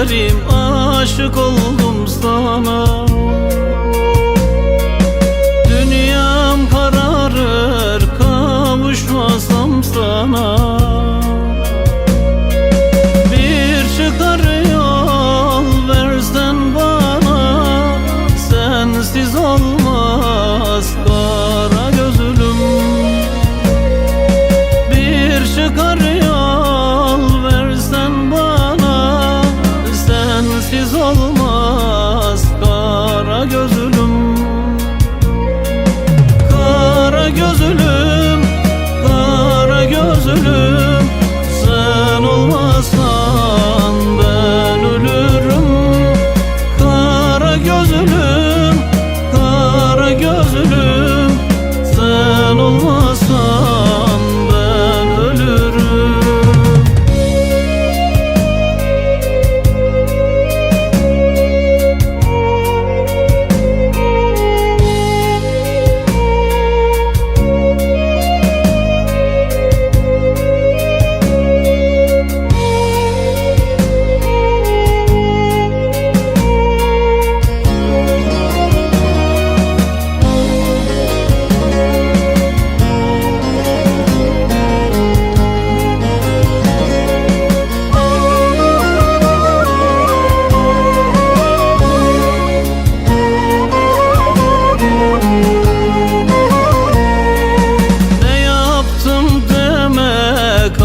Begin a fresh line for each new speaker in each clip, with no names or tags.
yarim aşık oldum sana. Gözlüm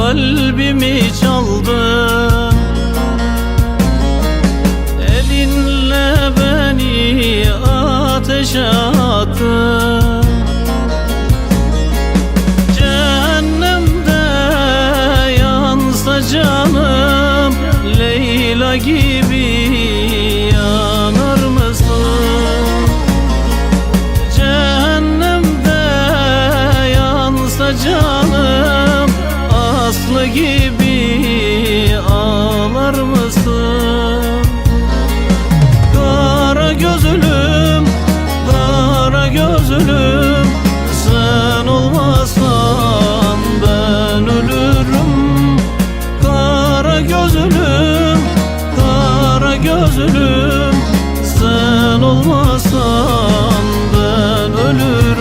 kalbimi çaldı Elinle beni ateşe attı Cehennemde yansa canım Leyla gibi yanar mısın? Cehennemde yansa gözlüm. Sen olmazsan ben ölürüm